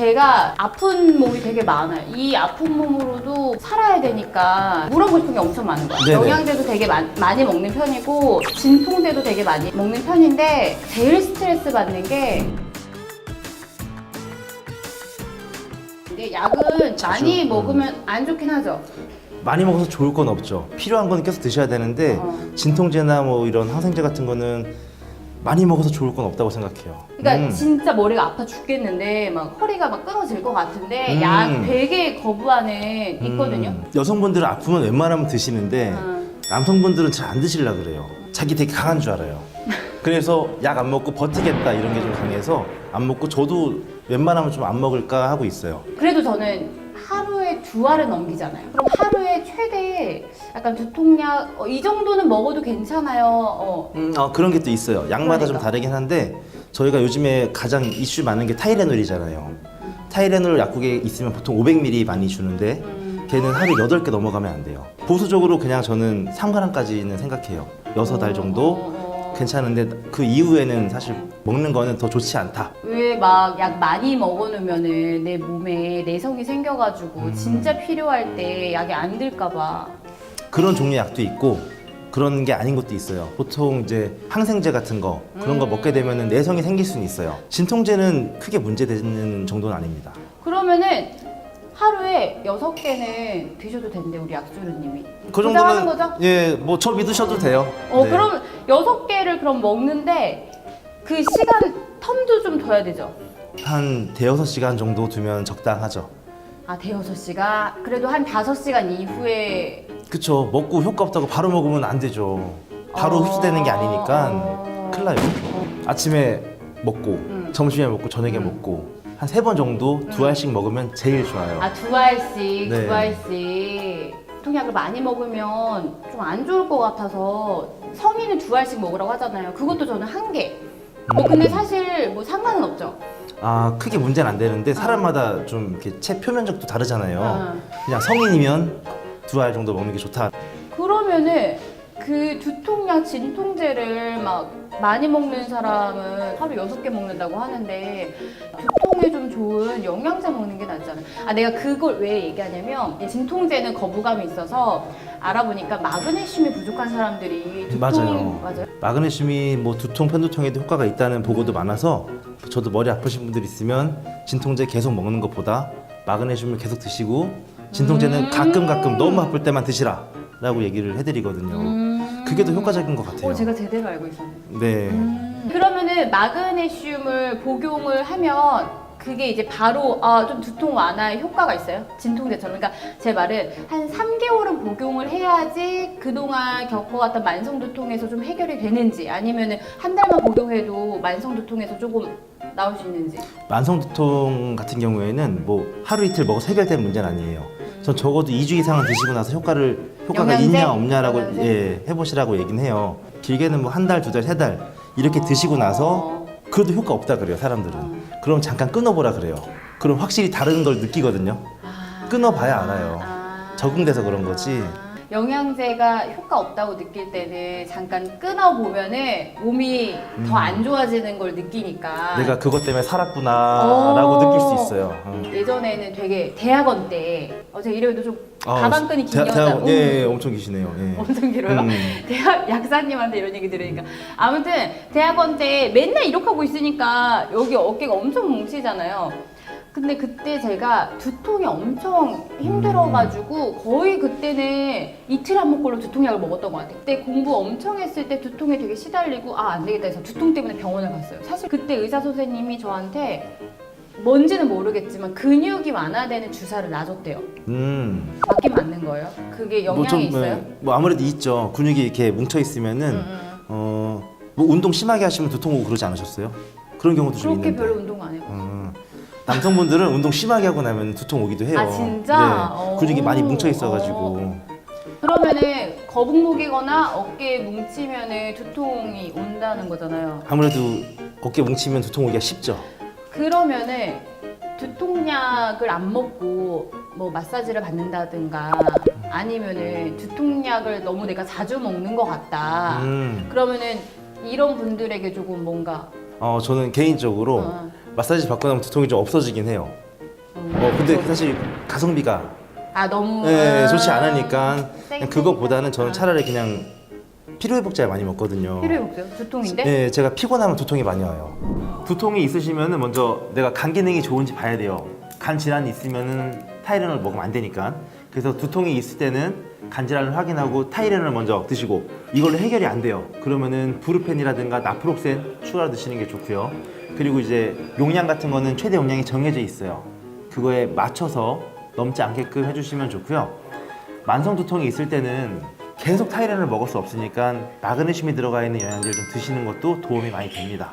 제가 아픈 몸이 되게 많아요. 이 아픈 몸으로도 살아야 되니까 물어보고 싶은 게 엄청 많은 거예요. 네네. 영양제도 되게 많- 많이 먹는 편이고 진통제도 되게 많이 먹는 편인데 제일 스트레스 받는 게 근데 약은 많이 음. 먹으면 안 좋긴 하죠. 많이 먹어서 좋을 건 없죠. 필요한 건 계속 드셔야 되는데 어. 진통제나 뭐 이런 항생제 같은 거는 많이 먹어서 좋을 건 없다고 생각해요. 그러니까 음. 진짜 머리가 아파 죽겠는데 막 허리가 막 끊어질 것 같은데 음. 약 되게 거부하는 있거든요. 음, 여성분들은 아프면 웬만하면 드시는데 음. 남성분들은 잘 안 드시려 그래요. 자기 되게 강한 줄 알아요. 그래서 약 안 먹고 버티겠다 이런 게 좀 강해서 안 먹고 저도 웬만하면 좀 안 먹을까 하고 있어요. 그래도 저는 하루에 두 알은 넘기잖아요. 그럼 하루에 최대 약간 두통약 어, 이 정도는 먹어도 괜찮아요. 어. 음, 어, 그런 게 또 있어요. 약마다 좀 그러니까. 다르긴 한데 저희가 요즘에 가장 이슈 많은 게 타이레놀이잖아요. 타이레놀 약국에 있으면 보통 500ml 많이 주는데 음. 걔는 하루에 8개 넘어가면 안 돼요. 보수적으로 그냥 저는 3g까지는 생각해요. 6알 정도 어, 어. 괜찮은데 그 이후에는 사실 먹는 거는 더 좋지 않다. 왜 막 약 많이 먹어놓으면은 내 몸에 내성이 생겨가지고 음. 진짜 필요할 때 약이 안 들까봐. 그런 종류의 약도 있고 그런 게 아닌 것도 있어요. 보통 이제 항생제 같은 거 그런 거 음. 먹게 되면 내성이 생길 수는 있어요. 진통제는 크게 문제되는 정도는 아닙니다. 그러면은 하루에 여섯 개는 드셔도 된대 우리 약주르님이. 그 정도는 거죠? 예, 뭐 저 믿으셔도 돼요. 어 네. 그럼 여섯 개를 그럼 먹는데 그 시간 텀도 좀 둬야 되죠. 한 대여섯 시간 정도 두면 적당하죠. 아 대여섯 시간 그래도 한 다섯 시간 이후에 그쵸. 먹고 효과 없다고 바로 먹으면 안 되죠. 바로 어. 흡수되는 게 아니니까 어. 큰일 나요. 아침에 먹고 음. 점심에 먹고 저녁에 음. 먹고 한 세 번 정도 두 알씩 먹으면 제일 좋아요. 아 두 알씩 네. 두 알씩 통약을 많이 먹으면 좀 안 좋을 것 같아서 성인은 두 알씩 먹으라고 하잖아요. 그것도 저는 한 개. 뭐 음. 근데 사실 뭐 상관은 없죠. 아 크게 문제는 안 되는데 사람마다 좀 이렇게 체 표면적도 다르잖아요. 어. 그냥 성인이면 두 알 정도 먹는 게 좋다. 그러면은 그 두통약 진통제를 막 많이 먹는 사람은 하루 여섯 개 먹는다고 하는데 두통에 좀 좋은 영양제 먹는 게 낫잖아. 아 내가 그걸 왜 얘기하냐면 이 진통제는 거부감이 있어서 알아보니까 마그네슘이 부족한 사람들이 두통 맞아요. 맞아요. 마그네슘이 뭐 두통, 편두통에도 효과가 있다는 보고도 많아서 저도 머리 아프신 분들 있으면 진통제 계속 먹는 것보다 마그네슘을 계속 드시고 진통제는 음. 가끔 가끔 너무 아플 때만 드시라라고 얘기를 해드리거든요. 음. 그게 더 효과적인 것 같아요. 어 제가 제대로 알고 있었네. 네. 음. 그러면은 마그네슘을 복용을 하면 그게 이제 바로 아 좀 두통 완화에 효과가 있어요? 진통제처럼. 그러니까 제 말은 한 3개월은 복용을 해야지 그동안 겪어왔던 만성 두통에서 좀 해결이 되는지 아니면은 한 달만 복용해도 만성 두통에서 조금 나올 수 있는지. 만성 두통 같은 경우에는 뭐 하루 이틀 먹어서 해결된 문제는 아니에요. 전 적어도 2주 이상은 드시고 나서 효과를 효과가 영양제? 있냐 없냐라고 영양제? 예, 해보시라고 얘기는 해요. 길게는 뭐 한 달, 두 달, 세 달 이렇게 드시고 나서 어. 그래도 효과 없다 그래요 사람들은. 음. 그럼 잠깐 끊어보라 그래요. 그럼 확실히 다른 걸 느끼거든요. 아. 끊어봐야 알아요. 아. 적응돼서 그런 거지. 아. 영양제가 효과 없다고 느낄 때는 잠깐 끊어 보면은 몸이 더 안 좋아지는 걸 느끼니까. 음. 내가 그것 때문에 살았구나라고 어. 느낄 수 있어요. 음. 예전에는 되게 대학원 때 어제 이래도 좀 아, 가방끈이 긴 대- 여자 대학- 예, 예, 엄청 기시네요. 예. 엄청 길어요. 음. 대학 약사님한테 이런 얘기 들으니까 아무튼 대학원 때 맨날 이렇게 하고 있으니까 여기 어깨가 엄청 뭉치잖아요. 근데 그때 제가 두통이 엄청 힘들어가지고 거의 그때는 이틀 안 먹고로 두통약을 먹었던 것 같아요. 그때 공부 엄청 했을 때 두통에 되게 시달리고 아 안 되겠다 해서 두통 때문에 병원을 갔어요. 사실 그때 의사 선생님이 저한테 뭔지는 모르겠지만 근육이 완화되는 주사를 놔줬대요. 음. 맞긴 맞는 거예요? 그게 영향이 뭐 좀, 있어요? 네, 뭐 아무래도 있죠. 근육이 이렇게 뭉쳐 있으면은 음, 음. 어, 뭐 운동 심하게 하시면 두통 오고 그러지 않으셨어요? 그런 경우도 좀 그렇게 있는데. 별로 운동 안 해요. 음, 남성분들은 운동 심하게 하고 나면 두통 오기도 해요. 아, 진짜? 네, 근육이 오. 많이 뭉쳐 있어가지고. 그러면은 거북목이거나 어깨에 뭉치면은 두통이 온다는 거잖아요. 아무래도 어깨 뭉치면 두통 오기가 쉽죠. 그러면은 두통약을 안 먹고 뭐 마사지를 받는다든가 아니면은 두통약을 너무 내가 자주 먹는 것 같다. 음, 그러면은 이런 분들에게 조금 뭔가 어, 저는 개인적으로 어, 마사지 받고 나면 두통이 좀 없어지긴 해요. 어 근데 사실 가성비가 아 너무 예, 아, 좋지 않으니까 그냥 그거보다는 저는. 차라리 그냥 피로회복제 많이 먹거든요. 필요해 볼게요. 두통인데? 네, 제가 피곤하면 두통이 많이 와요. 두통이 있으시면은 먼저 내가 간 기능이 좋은지 봐야 돼요. 간 질환이 있으면은 타이레놀 먹으면 안 되니까. 그래서 두통이 있을 때는 간 질환을 확인하고 타이레놀을 먼저 드시고 이걸로 해결이 안 돼요. 그러면은 부르펜이라든가 나프록센 추가로 드시는 게 좋고요. 그리고 이제 용량 같은 거는 최대 용량이 정해져 있어요. 그거에 맞춰서 넘지 않게끔 해주시면 좋고요. 만성 두통이 있을 때는 계속 타이레놀을 먹을 수 없으니까 마그네슘이 들어가 있는 영양제를 좀 드시는 것도 도움이 많이 됩니다.